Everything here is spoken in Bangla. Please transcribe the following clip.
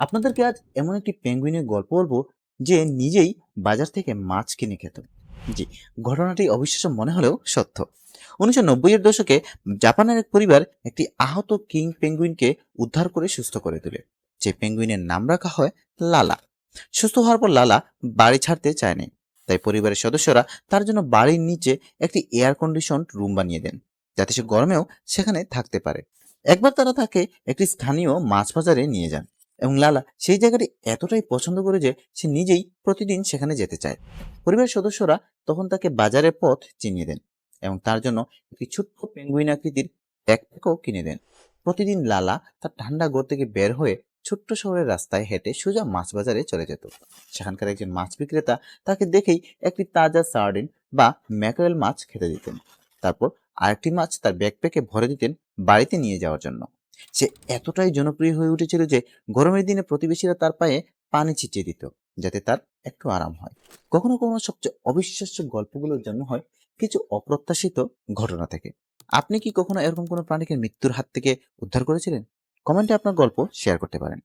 আপনাদেরকে আজ এমন একটি পেঙ্গুইনের গল্প বলব যে নিজেই বাজার থেকে মাছ কিনে খেত। জি, ঘটনাটি অবিশ্বাস্য মনে হলেও সত্য। উনিশশো নব্বইয়ের দশকে জাপানের এক পরিবার একটি আহত কিং পেঙ্গুইনকে উদ্ধার করে সুস্থ করে তোলে। যে পেঙ্গুইনের নাম রাখা হয় লালা। সুস্থ হওয়ার পর লালা বাড়ি ছাড়তে চায়নি। তাই পরিবারের সদস্যরা তার জন্য বাড়ির নিচে একটি এয়ার কন্ডিশন রুম বানিয়ে দেন, যাতে সে গরমেও সেখানে থাকতে পারে। একবার তারা তাকে একটি স্থানীয় মাছ বাজারে নিয়ে যান। এবং লালা সেই জায়গাটি এতটাই পছন্দ করে যে সে নিজেই প্রতিদিন সেখানে যেতে চায়। পরিবারের সদস্যরা তখন তাকে বাজারের পথ চিনিয়ে দেন এবং তার জন্য একটি ছোট্ট পেঙ্গুইন আকৃতির ব্যাকপ্যাকও কিনে দেন। প্রতিদিন লালা তার ঠান্ডা ঘর থেকে বের হয়ে ছোট্ট শহরের রাস্তায় হেঁটে সোজা মাছ বাজারে চলে যেত। সেখানকার একজন মাছ বিক্রেতা তাকে দেখেই একটি তাজা সার্ডিন বা ম্যাকারেল মাছ খেতে দিতেন। তারপর আরেকটি মাছ তার ব্যাকপ্যাকে ভরে দিতেন বাড়িতে নিয়ে যাওয়ার জন্য। সে এতটাই জনপ্রিয় হয়ে উঠেছিল যে গরমের দিনে প্রতিবেশীরা তার পায়ে পানি ছিটিয়ে দিত, যাতে তার একটু আরাম হয়। কখনো কখনো সবচেয়ে অবিশ্বাস্য গল্পগুলোর জন্ম হয় কিছু অপ্রত্যাশিত ঘটনা থেকে। আপনি কি কখনো এরকম কোনো প্রাণীকে মৃত্যুর হাত থেকে উদ্ধার করেছিলেন? কমেন্টে আপনার গল্প শেয়ার করতে পারেন।